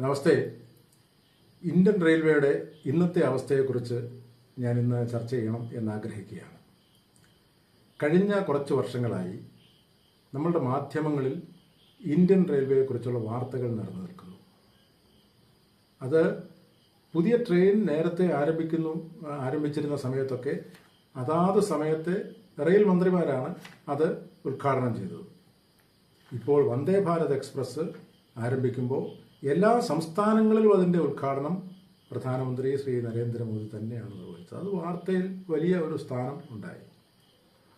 നമസ്തേ. Indian റെയിൽവേയുടെ ഇന്നത്തെ അവസ്ഥയെക്കുറിച്ച് ഞാൻ ഇന്ന് ചർച്ച ചെയ്യണം എന്നാഗ്രഹിക്കുകയാണ്. കഴിഞ്ഞ കുറച്ച് വർഷങ്ങളായി നമ്മളുടെ മാധ്യമങ്ങളിൽ ഇന്ത്യൻ റെയിൽവേയെക്കുറിച്ചുള്ള വാർത്തകൾ നിറഞ്ഞു നിൽക്കുന്നു. അത് പുതിയ ട്രെയിൻ നേരത്തെ ആരംഭിക്കുന്നു ആരംഭിച്ചിരുന്ന സമയത്തൊക്കെ അതാത് സമയത്തെ റെയിൽ മന്ത്രിമാരാണ് അത് ഉദ്ഘാടനം ചെയ്തത്. ഇപ്പോൾ വന്ദേ ഭാരത് എക്സ്പ്രസ് ആരംഭിക്കുമ്പോൾ എല്ലാ സംസ്ഥാനങ്ങളിലും അതിന്റെ ഉദ്ഘാടനം പ്രധാനമന്ത്രി ശ്രീ നരേന്ദ്രമോദി തന്നെയാണ് നിർവഹിച്ചത്. അത് വാർത്തയിൽ വലിയ ഒരു സ്ഥാനം ഉണ്ടായി.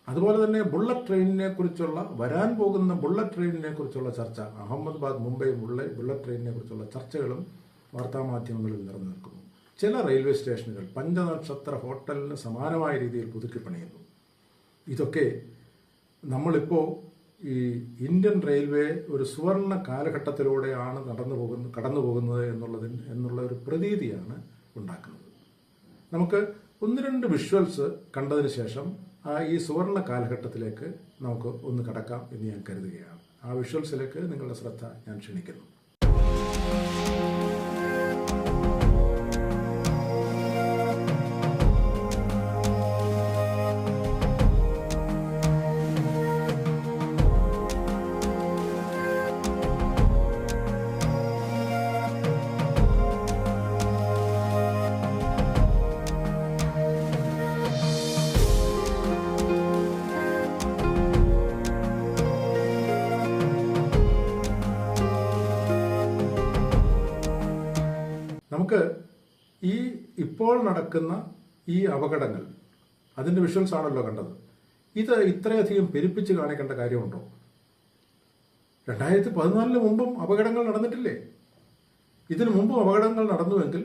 അതുപോലെ തന്നെ ബുള്ളറ്റ് ട്രെയിനിനെ കുറിച്ചുള്ള വരാൻ പോകുന്ന ബുള്ളറ്റ് ട്രെയിനിനെ കുറിച്ചുള്ള ചർച്ച അഹമ്മദാബാദ് മുംബൈ ബുള്ള- ബുള്ളറ്റ് ട്രെയിനിനെ കുറിച്ചുള്ള ചർച്ചകളും വാർത്താമാധ്യമങ്ങളിൽ നിറഞ്ഞു ചില റെയിൽവേ സ്റ്റേഷനുകൾ പഞ്ചനക്ഷത്ര ഹോട്ടലിന് സമാനമായ രീതിയിൽ പുതുക്കി പണിയുന്നു ഇതൊക്കെ നമ്മളിപ്പോൾ ഈ ഇന്ത്യൻ റെയിൽവേ ഒരു സുവർണ കാലഘട്ടത്തിലൂടെയാണ് നടന്നു പോകുന്ന കടന്നു പോകുന്നത് എന്നുള്ളതിന് എന്നുള്ള ഒരു പ്രതീതിയാണ് ഉണ്ടാക്കുന്നത്. നമുക്ക് ഒന്ന് രണ്ട് വിഷ്വൽസ് കണ്ടതിന് ശേഷം ആ ഈ സുവർണ കാലഘട്ടത്തിലേക്ക് നമുക്ക് ഒന്ന് കടക്കാം എന്ന് ഞാൻ കരുതുകയാണ്. ആ വിഷ്വൽസിലേക്ക് നിങ്ങളുടെ ശ്രദ്ധ ഞാൻ ക്ഷണിക്കുന്നു. ഇപ്പോൾ നടക്കുന്ന ഈ അപകടങ്ങൾ അതിന്റെ വിഷ്വൽസ് ആണല്ലോ കണ്ടത്. ഇത് ഇത്രയധികം പെരുപ്പിച്ച് കാണിക്കേണ്ട കാര്യമുണ്ടോ? രണ്ടായിരത്തി പതിനാലിന് മുമ്പും അപകടങ്ങൾ നടന്നിട്ടില്ലേ? ഇതിനു മുമ്പും അപകടങ്ങൾ നടന്നുവെങ്കിൽ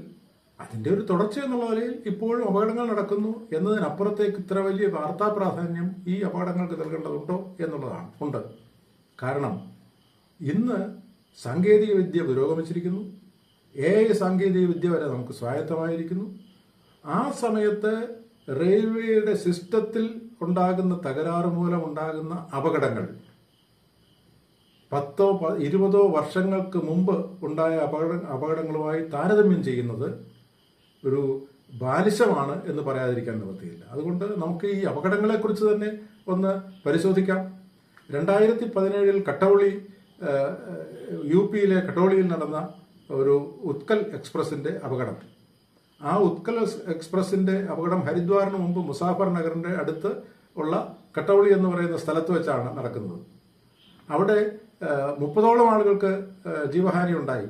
അതിന്റെ ഒരു തുടർച്ച എന്നുള്ള നിലയിൽ ഇപ്പോഴും അപകടങ്ങൾ നടക്കുന്നു എന്നതിനപ്പുറത്തേക്ക് ഇത്ര വലിയ വാർത്താ പ്രാധാന്യം ഈ അപകടങ്ങൾക്ക് നൽകേണ്ടതുണ്ടോ എന്നുള്ളതാണ്. ഉണ്ട്. കാരണം ഇന്ന് സാങ്കേതിക വിദ്യ പുരോഗമിച്ചിരിക്കുന്നു. എ ഐ സാങ്കേതിക വിദ്യ വരെ നമുക്ക് സ്വായത്തമായിരിക്കുന്നു. ആ സമയത്ത് റെയിൽവേയുടെ സിസ്റ്റത്തിൽ ഉണ്ടാകുന്ന തകരാറ് മൂലം ഉണ്ടാകുന്ന അപകടങ്ങൾ. പത്തോ ഇരുപതോ വർഷങ്ങൾക്ക് മുമ്പ് ഉണ്ടായ അപകട അപകടങ്ങളുമായി താരതമ്യം ചെയ്യുന്നത് ഒരു ബാലിശമാണ് എന്ന് പറയാതിരിക്കാൻ നിവൃത്തിയില്ല. അതുകൊണ്ട് നമുക്ക് ഈ അപകടങ്ങളെക്കുറിച്ച് തന്നെ ഒന്ന് പരിശോധിക്കാം. രണ്ടായിരത്തി പതിനേഴിൽ കട്ടൗളി യു പിയിലെ കട്ടോളിയിൽ നടന്ന ഒരു ഉത്കൽ എക്സ്പ്രസിന്റെ അപകടം. ആ ഉത്കൽ എക്സ്പ്രസിന്റെ അപകടം ഹരിദ്വാറിന് മുമ്പ് മുസാഫർ നഗറിന്റെ അടുത്ത് ഉള്ള കട്ടവളി എന്ന് പറയുന്ന സ്ഥലത്ത് വെച്ചാണ് നടക്കുന്നത്. അവിടെ മുപ്പതോളം ആളുകൾക്ക് ജീവഹാനി ഉണ്ടായി.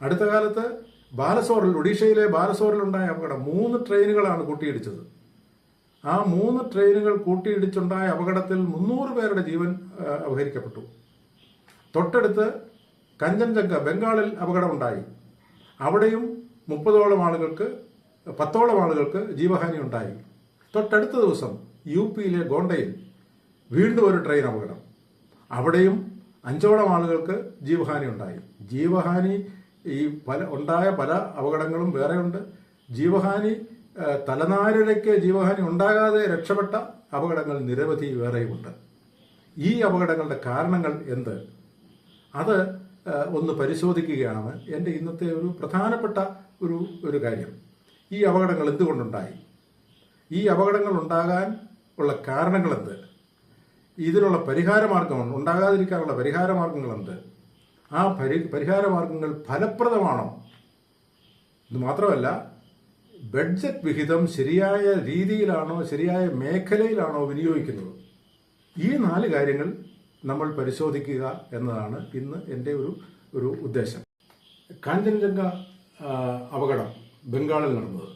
അടുത്ത കാലത്ത് ബാലസോറിൽ ഒഡീഷയിലെ ബാലസോറിൽ ഉണ്ടായ അപകടം മൂന്ന് ട്രെയിനുകളാണ് കൂട്ടിയിടിച്ചത്. ആ മൂന്ന് ട്രെയിനുകൾ കൂട്ടിയിടിച്ചുണ്ടായ അപകടത്തിൽ മുന്നൂറ് പേരുടെ ജീവൻ അപഹരിക്കപ്പെട്ടു. തൊട്ടടുത്ത് കഞ്ചൻജംഗ ബംഗാളിൽ അപകടമുണ്ടായി. അവിടെയും മുപ്പതോളം ആളുകൾക്ക് പത്തോളം ആളുകൾക്ക് ജീവഹാനി ഉണ്ടായി. തൊട്ടടുത്ത ദിവസം യു പിയിലെ ഗോണ്ടയിൽ വീണ്ടും ഒരു ട്രെയിൻ അപകടം. അവിടെയും അഞ്ചോളം ആളുകൾക്ക് ജീവഹാനി ഉണ്ടായി. ജീവഹാനി ഈ പല ഉണ്ടായ പല അപകടങ്ങളും വേറെയുണ്ട് ജീവഹാനി തലനാരിഴയ്ക്ക് ജീവഹാനി ഉണ്ടാകാതെ രക്ഷപ്പെട്ട അപകടങ്ങൾ നിരവധി വേറെയുമുണ്ട്. ഈ അപകടങ്ങളുടെ കാരണങ്ങൾ എന്ത്? അത് ഒന്ന് പരിശോധിക്കുകയാണ്. എന്റെ ഇന്നത്തെ ഒരു പ്രധാനപ്പെട്ട ഒരു ഒരു കാര്യം. ഈ അപകടങ്ങൾ എന്തുകൊണ്ടുണ്ടായി? ഈ അപകടങ്ങൾ ഉണ്ടാകാൻ ഉള്ള കാരണങ്ങൾ എന്ത്? ഇതിനുള്ള പരിഹാരമാർഗം ഉണ്ടാകാതിരിക്കാനുള്ള പരിഹാരമാർഗങ്ങൾ എന്ത്? ആ പരി പരിഹാരമാർഗങ്ങൾ ഫലപ്രദമാണോ? ഇത് മാത്രമല്ല ബഡ്ജറ്റ് വിഹിതം ശരിയായ രീതിയിലാണോ ശരിയായ മേഖലയിലാണോ വിനിയോഗിക്കുന്നത്? ഈ നാല് കാര്യങ്ങൾ നമ്മൾ പരിശോധിക്കുക എന്നതാണ് ഇന്ന് എന്റെ ഒരു ഒരു ഉദ്ദേശം. കാഞ്ചൻജംഗ അപകടം ബംഗാളിൽ നടന്നത്.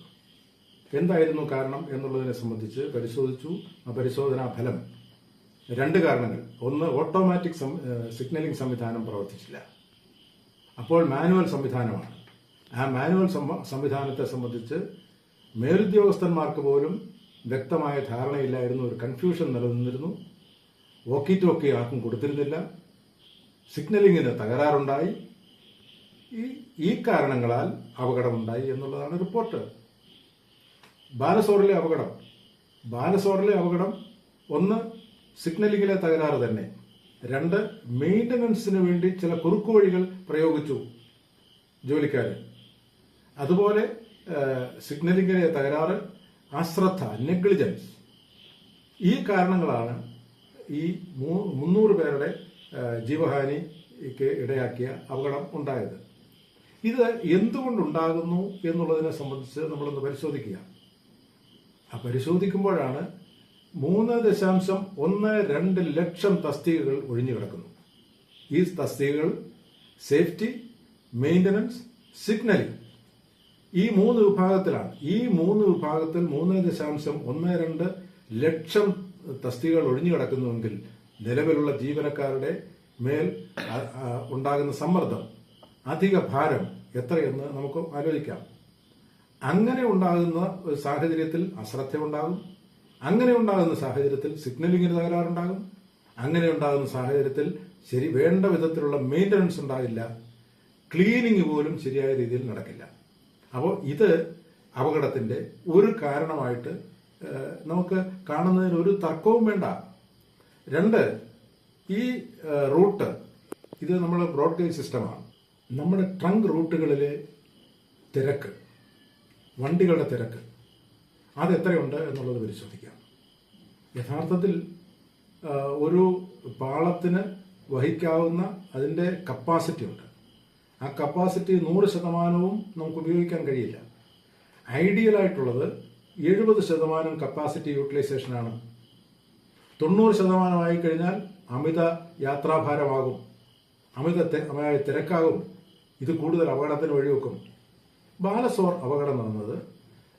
എന്തായിരുന്നു കാരണം എന്നുള്ളതിനെ സംബന്ധിച്ച് പരിശോധിച്ചു. ആ പരിശോധനാ ഫലം രണ്ട് കാരണങ്ങൾ. ഒന്ന് ഓട്ടോമാറ്റിക് സിഗ്നലിംഗ് സംവിധാനം പ്രവർത്തിച്ചില്ല. അപ്പോൾ മാനുവൽ സംവിധാനമാണ്. ആ മാനുവൽ സംവിധാനത്തെ സംബന്ധിച്ച് മേലുദ്യോഗസ്ഥന്മാർക്ക് പോലും വ്യക്തമായ ധാരണയില്ലായിരുന്നു. ഒരു കൺഫ്യൂഷൻ നിലനിന്നിരുന്നു. വോക്കി ടോക്കി ആർക്കും കൊടുത്തിരുന്നില്ല. സിഗ്നലിങ്ങിന് തകരാറുണ്ടായി. ഈ ഈ കാരണങ്ങളാൽ അപകടമുണ്ടായി എന്നുള്ളതാണ് റിപ്പോർട്ട്. ബാലസോറിലെ അപകടം. ബാലസോറിലെ അപകടം ഒന്ന് സിഗ്നലിങ്ങിലെ തകരാറ് തന്നെ. രണ്ട് മെയിന്റനൻസിന് വേണ്ടി ചില കുറുക്കുവഴികൾ പ്രയോഗിച്ചു ജോലിക്കാരൻ അതുപോലെ സിഗ്നലിങ്ങിലെ തകരാറ് അശ്രദ്ധ നെഗ്ലിജൻസ്. ഈ കാരണങ്ങളാണ് ഈ മുന്നൂറ് പേരുടെ ജീവഹാനിക്ക് ഇടയാക്കിയ അപകടം ഉണ്ടായത്. ഇത് എന്തുകൊണ്ടുണ്ടാകുന്നു എന്നുള്ളതിനെ സംബന്ധിച്ച് നമ്മളൊന്ന് പരിശോധിക്കുക. ആ പരിശോധിക്കുമ്പോഴാണ് മൂന്ന് ദശാംശം ഒന്ന് രണ്ട് ലക്ഷം തസ്തികകൾ ഒഴിഞ്ഞു കിടക്കുന്നു. ഈ തസ്തികകൾ സേഫ്റ്റി മെയിന്റനൻസ് സിഗ്നലിംഗ്. ഈ മൂന്ന് വിഭാഗത്തിലാണ്. ഈ മൂന്ന് വിഭാഗത്തിൽ മൂന്ന് ദശാംശം ഒന്ന് രണ്ട് ലക്ഷം തസ്തികകൾ ഒഴിഞ്ഞു കിടക്കുന്നുവെങ്കിൽ നിലവിലുള്ള ജീവനക്കാരുടെ മേൽ ഉണ്ടാകുന്ന സമ്മർദ്ദം അധിക ഭാരം എത്രയെന്ന് നമുക്ക് ആലോചിക്കാം. അങ്ങനെ ഉണ്ടാകുന്ന ഒരു സാഹചര്യത്തിൽ അശ്രദ്ധ ഉണ്ടാകും. അങ്ങനെ ഉണ്ടാകുന്ന സാഹചര്യത്തിൽ സിഗ്നലിങ്ങിന് തകരാറുണ്ടാകും. അങ്ങനെ ഉണ്ടാകുന്ന സാഹചര്യത്തിൽ ശരി വേണ്ട വിധത്തിലുള്ള മെയിന്റനൻസ് ഉണ്ടാകില്ല. ക്ലീനിങ് പോലും ശരിയായ രീതിയിൽ നടക്കില്ല. അപ്പോൾ ഇത് അപകടത്തിന്റെ ഒരു കാരണമായിട്ട് നമുക്ക് കാണുന്നതിന് ഒരു തർക്കവും വേണ്ട. രണ്ട് ഈ റൂട്ട് ഇത് നമ്മൾ ബ്രോഡ്ഗേജ് സിസ്റ്റമാണ് നമ്മുടെ ട്രങ്ക് റൂട്ടുകളിലെ തിരക്ക് വണ്ടികളുടെ തിരക്ക് അത് എത്രയുണ്ട് എന്നുള്ളത് പരിശോധിക്കാം. യഥാർത്ഥത്തിൽ ഒരു പാളത്തിന് വഹിക്കാവുന്ന അതിന്റെ കപ്പാസിറ്റി ഉണ്ട്. ആ കപ്പാസിറ്റി നൂറ് ശതമാനവും നമുക്ക് ഉപയോഗിക്കാൻ കഴിയില്ല. ഐഡിയൽ ആയിട്ടുള്ളത് എഴുപത് ശതമാനം കപ്പാസിറ്റി യൂട്ടിലൈസേഷനാണ് തൊണ്ണൂറ് ശതമാനമായി കഴിഞ്ഞാൽ അമിത യാത്രാഭാരമാകും. അമിത തിരക്കാകും. ഇത് കൂടുതൽ അപകടത്തിന് വഴിവെക്കും ബാലസോർ അപകടം നടന്നത്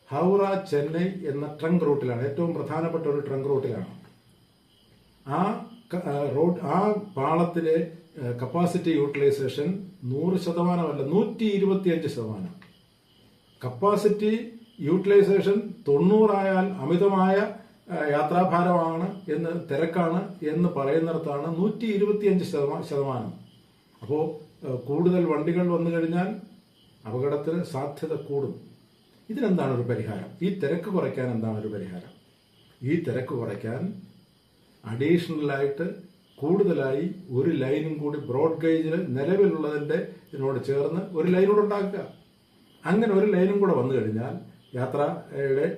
ഹൗറ ചെന്നൈ എന്ന ട്രങ്ക് റൂട്ടിലാണ് ഏറ്റവും പ്രധാനപ്പെട്ട ഒരു ട്രങ്ക് റൂട്ടിലാണ് ആ റോഡ് ആ പാളത്തിലെ കപ്പാസിറ്റി യൂട്ടിലൈസേഷൻ നൂറ് ശതമാനമല്ല നൂറ്റി ഇരുപത്തിയഞ്ച് ശതമാനം. കപ്പാസിറ്റി യൂട്ടിലൈസേഷൻ തൊണ്ണൂറായാൽ അമിതമായ യാത്രാഭാരമാണ് എന്ന് തിരക്കാണ് എന്ന് പറയുന്നിടത്താണ് നൂറ്റി ഇരുപത്തിയഞ്ച് ശതമാ- ശതമാനം. അപ്പോൾ കൂടുതൽ വണ്ടികൾ വന്നു കഴിഞ്ഞാൽ അപകടത്തിന് സാധ്യത കൂടും. ഇതിനെന്താണ് ഒരു പരിഹാരം? ഈ തിരക്ക് കുറയ്ക്കാൻ എന്താണ് ഒരു പരിഹാരം? ഈ തിരക്ക് കുറയ്ക്കാൻ അഡീഷണലായിട്ട് കൂടുതലായി ഒരു ലൈനും കൂടി ബ്രോഡ് ഗേജിൽ നിലവിലുള്ളതിന്റെ ഇതിനോട് ചേർന്ന് ഒരു ലൈൻ കൂടെ ഉണ്ടാക്കുക. അങ്ങനെ ഒരു ലൈനും കൂടെ വന്നു കഴിഞ്ഞാൽ യാത്രയുടെ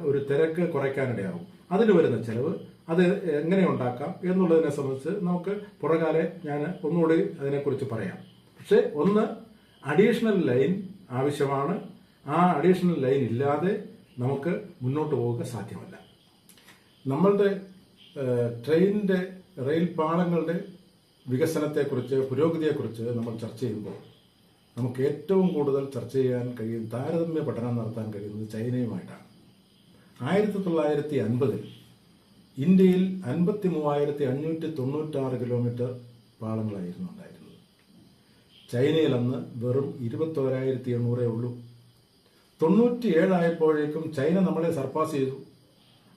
ഒരു തിരക്ക് കുറയ്ക്കാനിടയാവും അതിന് വരുന്ന ചെലവ് അത് എങ്ങനെ ഉണ്ടാക്കാം എന്നുള്ളതിനെ സംബന്ധിച്ച് നമുക്ക് പുറകാലെ ഞാൻ ഒന്നുകൂടി അതിനെക്കുറിച്ച് പറയാം. പക്ഷേ ഒന്ന് അഡീഷണൽ ലൈൻ ആവശ്യമാണ്. ആ അഡീഷണൽ ലൈൻ ഇല്ലാതെ നമുക്ക് മുന്നോട്ട് പോവുക സാധ്യമല്ല. നമ്മളുടെ ട്രെയിനിന്റെ റെയിൽ പാളങ്ങളുടെ വികസനത്തെക്കുറിച്ച് പുരോഗതിയെക്കുറിച്ച് നമ്മൾ ചർച്ച ചെയ്യുമ്പോൾ നമുക്ക് ഏറ്റവും കൂടുതൽ ചർച്ച ചെയ്യാൻ കഴിയും താരതമ്യ പഠനം നടത്താൻ കഴിയുന്നത് ചൈനയുമായിട്ടാണ്. ആയിരത്തി തൊള്ളായിരത്തി അൻപതിൽ ഇന്ത്യയിൽ അൻപത്തി മൂവായിരത്തി അഞ്ഞൂറ്റി തൊണ്ണൂറ്റാറ് കിലോമീറ്റർ പാളങ്ങളായിരുന്നു ഉണ്ടായിരുന്നത്. ചൈനയിൽ അന്ന് വെറും ഇരുപത്തോരായിരത്തി എണ്ണൂറേ ഉള്ളൂ. തൊണ്ണൂറ്റിയേഴായപ്പോഴേക്കും ചൈന നമ്മളെ സർപ്പാസ് ചെയ്തു.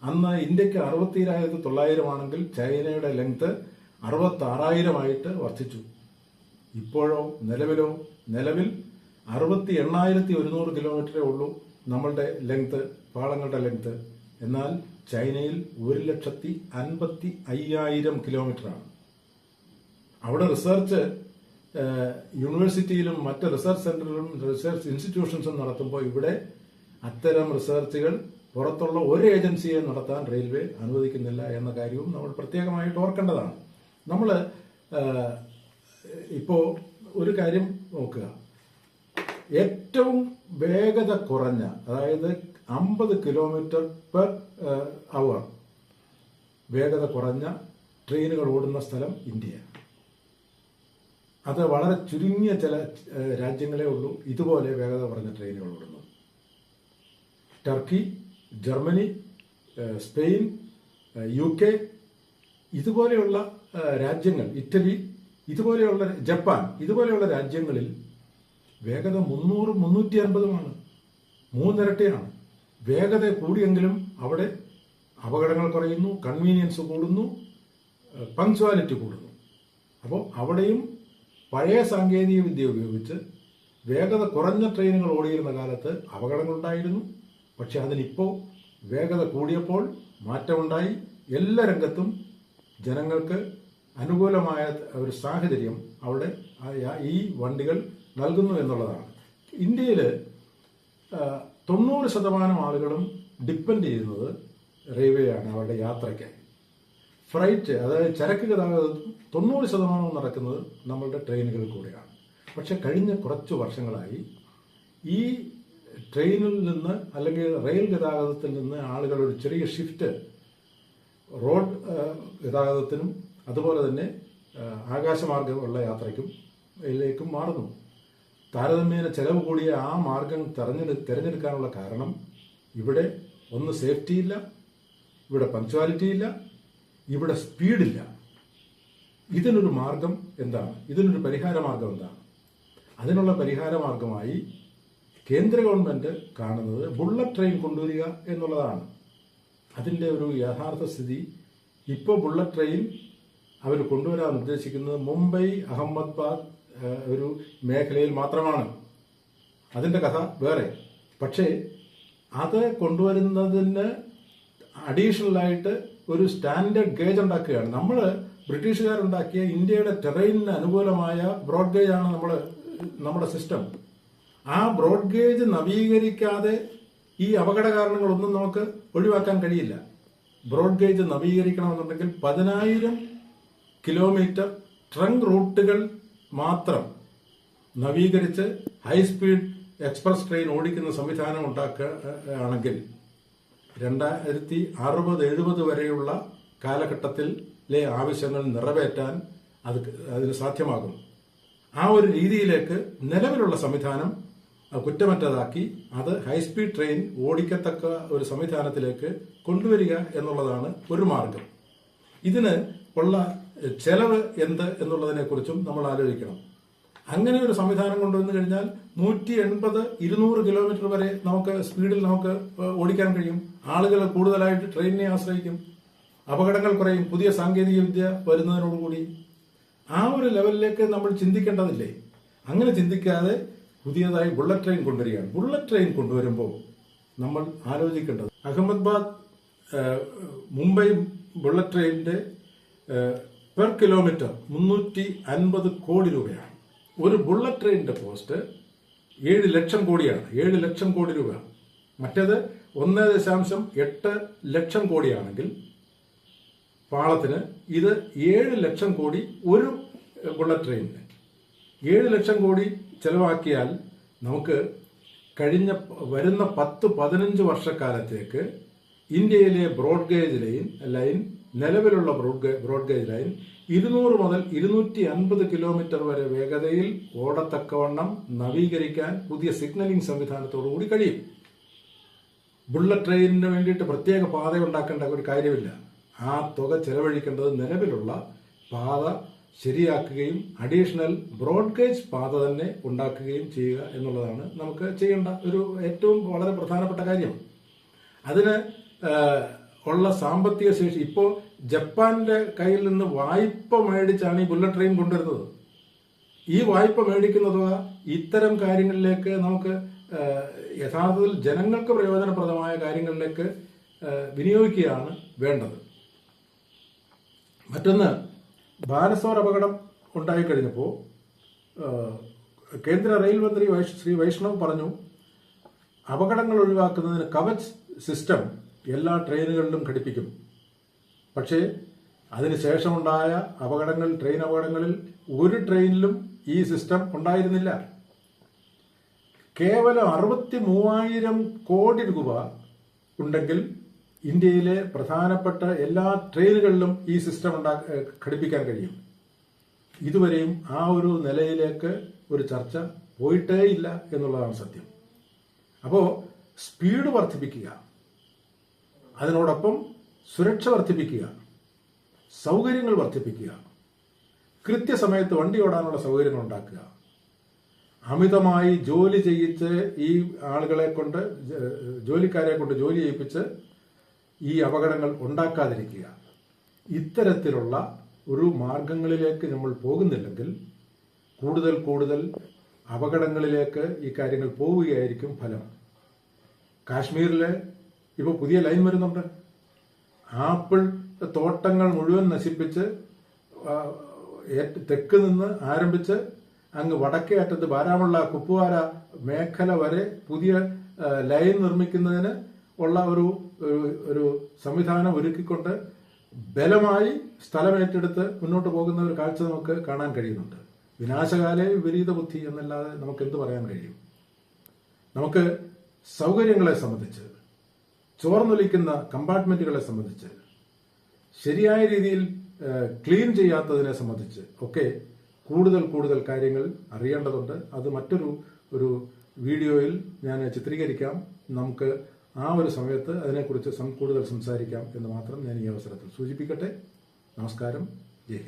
അന്ന് ഇന്ത്യയ്ക്ക് അറുപത്തിരായിരത്തി തൊള്ളായിരം ആണെങ്കിൽ ചൈനയുടെ ലെങ്ത് അറുപത്തി ആറായിരമായിട്ട് വർദ്ധിച്ചു. ഇപ്പോഴോ നിലവിലോ നിലവിൽ അറുപത്തി എണ്ണായിരത്തി ഒരുന്നൂറ് കിലോമീറ്ററേ ഉള്ളൂ നമ്മളുടെ ലെങ്ത് പാളങ്ങളുടെ ലെങ്ത്. എന്നാൽ ചൈനയിൽ ഒരു ലക്ഷത്തി അൻപത്തി അയ്യായിരം കിലോമീറ്ററാണ്. അവിടെ റിസർച്ച് യൂണിവേഴ്സിറ്റിയിലും മറ്റ് റിസർച്ച് സെന്ററിലും റിസർച്ച് ഇൻസ്റ്റിറ്റ്യൂഷൻസും നടത്തുമ്പോൾ ഇവിടെ അത്തരം റിസർച്ചുകൾ പുറത്തുള്ള ഒരു ഏജൻസിയെ നടത്താൻ റെയിൽവേ അനുവദിക്കുന്നില്ല എന്ന കാര്യവും നമ്മൾ പ്രത്യേകമായിട്ട് ഓർക്കേണ്ടതാണ്. നമ്മൾ ഇപ്പോൾ ഒരു കാര്യം നോക്കുക. ഏറ്റവും വേഗത കുറഞ്ഞ അതായത് അമ്പത് കിലോമീറ്റർ പെർ അവർ വേഗത കുറഞ്ഞ ട്രെയിനുകൾ ഓടുന്ന സ്ഥലം ഇന്ത്യ. അത് വളരെ ചുരുങ്ങിയ ചില രാജ്യങ്ങളെ ഉള്ളൂ. ഇതുപോലെ വേഗത കുറഞ്ഞ ട്രെയിനുകൾ ഓടുന്നു. Turkey Germany Spain U K ഇതുപോലെയുള്ള രാജ്യങ്ങൾ ഇറ്റലി ഇതുപോലെയുള്ള ജപ്പാൻ ഇതുപോലെയുള്ള രാജ്യങ്ങളിൽ വേഗത മുന്നൂറും മുന്നൂറ്റി അൻപതുമാണ് മൂന്നിരട്ടിയാണ്. വേഗത കൂടിയെങ്കിലും അവിടെ അപകടങ്ങൾ കുറയുന്നു കൺവീനിയൻസ് കൂടുന്നു പങ്ക്ച്വാലിറ്റി കൂടുന്നു. അപ്പോൾ അവിടെയും പഴയ സാങ്കേതിക വിദ്യ ഉപയോഗിച്ച് വേഗത കുറഞ്ഞ ട്രെയിനുകൾ ഓടിയിരുന്ന കാലത്ത് അപകടങ്ങളുണ്ടായിരുന്നു. പക്ഷെ അതിനിപ്പോൾ വേഗത കൂടിയപ്പോൾ മാറ്റമുണ്ടായി. എല്ലാ രംഗത്തും ജനങ്ങൾക്ക് അനുകൂലമായ ഒരു സാഹചര്യം അവിടെ ഈ വണ്ടികൾ നൽകുന്നു എന്നുള്ളതാണ്. ഇന്ത്യയിൽ തൊണ്ണൂറ് ശതമാനം ആളുകളും ഡിപ്പെൻഡ് ചെയ്യുന്നത് റെയിൽവേ ആണ് അവരുടെ യാത്രയ്ക്ക്. ഫ്ലൈറ്റ് അതായത് ചരക്ക് ഗതാഗതം തൊണ്ണൂറ് ശതമാനവും നടക്കുന്നത് നമ്മളുടെ ട്രെയിനുകളിൽ കൂടെയാണ്. പക്ഷെ കഴിഞ്ഞ കുറച്ച് വർഷങ്ങളായി ഈ ട്രെയിനിൽ നിന്ന് അല്ലെങ്കിൽ റെയിൽ ഗതാഗതത്തിൽ നിന്ന് ആളുകൾ ഒരു ചെറിയ ഷിഫ്റ്റ് റോഡ് ഗതാഗതത്തിനും അതുപോലെ തന്നെ ആകാശമാർഗമുള്ള യാത്രയ്ക്കും ഇതിലേക്കും മാറുന്നു. താരതമ്യേന ചെലവ് കൂടിയ ആ മാർഗം തെരഞ്ഞെടു തിരഞ്ഞെടുക്കാനുള്ള കാരണം ഇവിടെ ഒന്ന് സേഫ്റ്റി ഇല്ല ഇവിടെ പങ്ക്ച്വാലിറ്റി ഇല്ല ഇവിടെ സ്പീഡില്ല ഇതിനൊരു മാർഗം എന്താണ്? ഇതിനൊരു പരിഹാര മാർഗം എന്താണ്? അതിനുള്ള പരിഹാര മാർഗമായി കേന്ദ്ര ഗവൺമെന്റ് കാണുന്നത് ബുള്ളറ്റ് ട്രെയിൻ കൊണ്ടുവരിക എന്നുള്ളതാണ്. അതിന്റെ ഒരു യഥാർത്ഥ സ്ഥിതി ഇപ്പോൾ ബുള്ളറ്റ് ട്രെയിൻ അവർ കൊണ്ടുവരാൻ ഉദ്ദേശിക്കുന്നത് മുംബൈ അഹമ്മദാബാദ് ഒരു മേഖലയിൽ മാത്രമാണ്. അതിന്റെ കഥ വേറെ. പക്ഷേ അത് കൊണ്ടുവരുന്നതിന് അഡീഷണലായിട്ട് ഒരു സ്റ്റാൻഡേർഡ് ഗേജ് ഉണ്ടാക്കുകയാണ്. നമ്മൾ ബ്രിട്ടീഷുകാരുണ്ടാക്കിയ ഇന്ത്യയുടെ ടെറൈനിന് അനുകൂലമായ ബ്രോഡ് ഗേജ് ആണ് നമ്മൾ നമ്മുടെ സിസ്റ്റം ആ ബ്രോഡ് ഗേജ് നവീകരിക്കാതെ ഈ അപകട കാരണങ്ങളൊന്നും നമുക്ക് ഒഴിവാക്കാൻ കഴിയില്ല. ബ്രോഡ് ഗേജ് നവീകരിക്കണമെന്നുണ്ടെങ്കിൽ പതിനായിരം കിലോമീറ്റർ ട്രങ്ക് റൂട്ടുകൾ മാത്രം നവീകരിച്ച് ഹൈസ്പീഡ് എക്സ്പ്രസ് ട്രെയിൻ ഓടിക്കുന്ന സംവിധാനം ഉണ്ടാക്കുകയാണെങ്കിൽ രണ്ടായിരത്തി അറുപത് എഴുപത് വരെയുള്ള കാലഘട്ടത്തിലെ ആവശ്യങ്ങൾ നിറവേറ്റാൻ അത് അതിന് സാധ്യമാകും. ആ ഒരു രീതിയിലേക്ക് നിലവിലുള്ള സംവിധാനം കുറ്റമറ്റതാക്കി അത് ഹൈസ്പീഡ് ട്രെയിൻ ഓടിക്കത്തക്ക ഒരു സംവിധാനത്തിലേക്ക് കൊണ്ടുവരിക എന്നുള്ളതാണ് ഒരു മാർഗം. ഇതിന് ഉള്ള ചെലവ് എന്ത് എന്നുള്ളതിനെക്കുറിച്ചും നമ്മൾ ആലോചിക്കണം. അങ്ങനെ ഒരു സംവിധാനം കൊണ്ടുവന്നു കഴിഞ്ഞാൽ നൂറ്റി എൺപത് ഇരുന്നൂറ് കിലോമീറ്റർ വരെ നമുക്ക് സ്പീഡിൽ നമുക്ക് ഓടിക്കാൻ കഴിയും. ആളുകൾ കൂടുതലായിട്ട് ട്രെയിനിനെ ആശ്രയിക്കും. അപകടങ്ങൾ കുറയും. പുതിയ സാങ്കേതിക വിദ്യ വരുന്നതിനോടുകൂടി. ആ ഒരു ലെവലിലേക്ക് നമ്മൾ ചിന്തിക്കേണ്ടതില്ലേ? അങ്ങനെ ചിന്തിക്കാതെ പുതിയതായി ബുള്ളറ്റ് ട്രെയിൻ കൊണ്ടുവരികയാണ്. ബുള്ളറ്റ് ട്രെയിൻ കൊണ്ടുവരുമ്പോൾ നമ്മൾ ആലോചിക്കേണ്ടത് അഹമ്മദാബാദ് മുംബൈ ബുള്ളറ്റ് ട്രെയിനിന്റെ പെർ കിലോമീറ്റർ മുന്നൂറ്റി അൻപത് കോടി രൂപയാണ്. ഒരു ബുള്ളറ്റ് ട്രെയിനിന്റെ കോസ്റ്റ് ഏഴ് ലക്ഷം കോടിയാണ്. ഏഴ് ലക്ഷം കോടി രൂപ. മറ്റേത് ഒന്ന് ദശാംശം എട്ട് ലക്ഷം കോടിയാണെങ്കിൽ പാളത്തിന് ഇത് ഏഴ് ലക്ഷം കോടി ഒരു ബുള്ളറ്റ് ട്രെയിനിന് ഏഴ് ലക്ഷം കോടി ചെലവാക്കിയാൽ നമുക്ക് കഴിഞ്ഞ വരുന്ന പത്ത് പതിനഞ്ച് വർഷക്കാലത്തേക്ക് ഇന്ത്യയിലെ ബ്രോഡ് ഗേജ് ലൈൻ ലൈൻ നിലവിലുള്ള ബ്രോഡ് ബ്രോഡ്ഗേജ് ലൈൻ ഇരുന്നൂറ് മുതൽ ഇരുന്നൂറ്റി അൻപത് കിലോമീറ്റർ വരെ വേഗതയിൽ ഓടത്തക്കവണ്ണം നവീകരിക്കാൻ പുതിയ സിഗ്നലിംഗ് സംവിധാനത്തോടുകൂടി കഴിയും. ബുള്ളറ്റ് ട്രെയിനിന് വേണ്ടിയിട്ട് പ്രത്യേക പാത ഉണ്ടാക്കേണ്ട ഒരു കാര്യമില്ല. ആ തുക ചെലവഴിക്കേണ്ടത് നിലവിലുള്ള പാത ശരിയാക്കുകയും അഡീഷണൽ ബ്രോഡ്ഗേജ് പാത തന്നെ ഉണ്ടാക്കുകയും ചെയ്യുക എന്നുള്ളതാണ് നമുക്ക് ചെയ്യേണ്ട ഒരു ഏറ്റവും വളരെ പ്രധാനപ്പെട്ട കാര്യം. അതിന് ഉള്ള സാമ്പത്തിക ശേഷി. ഇപ്പോൾ ജപ്പാന്റെ കയ്യിൽ നിന്ന് വായ്പ മേടിച്ചാണ് ഈ ബുള്ളറ്റ് ട്രെയിൻ കൊണ്ടുവരുന്നത്. ഈ വായ്പ മേടിക്കുന്നതോ ഇത്തരം കാര്യങ്ങളിലേക്ക് നമുക്ക് യഥാർത്ഥത്തിൽ ജനങ്ങൾക്ക് പ്രയോജനപ്രദമായ കാര്യങ്ങളിലേക്ക് വിനിയോഗിക്കുകയാണ് വേണ്ടത്. മറ്റൊന്ന് ബാലസോർ അപകടം ഉണ്ടായിക്കഴിഞ്ഞപ്പോൾ കേന്ദ്ര റെയിൽ മന്ത്രി ശ്രീ വൈഷ്ണവ് പറഞ്ഞു അപകടങ്ങൾ ഒഴിവാക്കുന്നതിന് കവച് സിസ്റ്റം എല്ലാ ട്രെയിനുകളിലും ഘടിപ്പിക്കും. പക്ഷേ അതിനുശേഷമുണ്ടായ അപകടങ്ങൾ ട്രെയിൻ അപകടങ്ങളിൽ ഒരു ട്രെയിനിലും ഈ സിസ്റ്റം ഉണ്ടായിരുന്നില്ല. കേവലം അറുപത്തി മൂവായിരം കോടി രൂപ ഉണ്ടെങ്കിൽ ഇന്ത്യയിലെ പ്രധാനപ്പെട്ട എല്ലാ ട്രെയിനുകളിലും ഈ സിസ്റ്റം ഉണ്ടാ ഘടിപ്പിക്കാൻ കഴിയും. ഇതുവരെയും ആ ഒരു നിലയിലേക്ക് ഒരു ചർച്ച പോയിട്ടേ ഇല്ല എന്നുള്ളതാണ് സത്യം. അപ്പോൾ സ്പീഡ് വർദ്ധിപ്പിക്കുക അതിനോടൊപ്പം സുരക്ഷ വർദ്ധിപ്പിക്കുക സൗകര്യങ്ങൾ വർദ്ധിപ്പിക്കുക കൃത്യസമയത്ത് വണ്ടി ഓടാനുള്ള സൗകര്യങ്ങൾ ഉണ്ടാക്കുക. അമിതമായി ജോലി ചെയ്യിച്ച് ഈ ആളുകളെ കൊണ്ട് ജോലിക്കാരെ കൊണ്ട് ജോലി ചെയ്യിപ്പിച്ച് ഈ അപകടങ്ങൾ ഉണ്ടാക്കാതിരിക്കുക. ഇത്തരത്തിലുള്ള ഒരു മാർഗങ്ങളിലേക്ക് നമ്മൾ പോകുന്നില്ലെങ്കിൽ കൂടുതൽ കൂടുതൽ അപകടങ്ങളിലേക്ക് ഈ കാര്യങ്ങൾ പോവുകയായിരിക്കും ഫലം. കാശ്മീരിലെ ഇപ്പോൾ പുതിയ ലൈൻ വരുന്നുണ്ട്. ആപ്പിൾ തോട്ടങ്ങൾ മുഴുവൻ നശിപ്പിച്ച് തെക്ക് നിന്ന് ആരംഭിച്ച് അങ്ങ് വടക്കേ അറ്റത്ത് ബാരാമുള്ള കുപ്വാര മേഖല വരെ പുതിയ ലൈൻ നിർമ്മിക്കുന്നതിന് ഉള്ള ഒരു- ഒരു സംവിധാനം ഒരുക്കിക്കൊണ്ട് ബലമായി സ്ഥലമേറ്റെടുത്ത് മുന്നോട്ട് പോകുന്ന ഒരു കാഴ്ച നമുക്ക് കാണാൻ കഴിയുന്നുണ്ട്. വിനാശകാലേ വിപരീത ബുദ്ധി എന്നല്ലാതെ നമുക്ക് എന്ത് പറയാൻ കഴിയും? നമുക്ക് സൗകര്യങ്ങളെ സംബന്ധിച്ച് ചോർന്നൊലിക്കുന്ന കമ്പാർട്ട്മെന്റുകളെ സംബന്ധിച്ച് ശരിയായ രീതിയിൽ ക്ലീൻ ചെയ്യാത്തതിനെ സംബന്ധിച്ച് ഒക്കെ കൂടുതൽ കൂടുതൽ കാര്യങ്ങൾ അറിയേണ്ടതുണ്ട്. അത് മറ്റൊരു ഒരു വീഡിയോയിൽ ഞാൻ ചിത്രീകരിക്കാം. നമുക്ക് ആ ഒരു സമയത്ത് അതിനെക്കുറിച്ച് കൂടുതൽ സംസാരിക്കാം എന്ന് മാത്രം ഞാൻ ഈ അവസരത്തിൽ സൂചിപ്പിക്കട്ടെ. നമസ്കാരം. ജയ്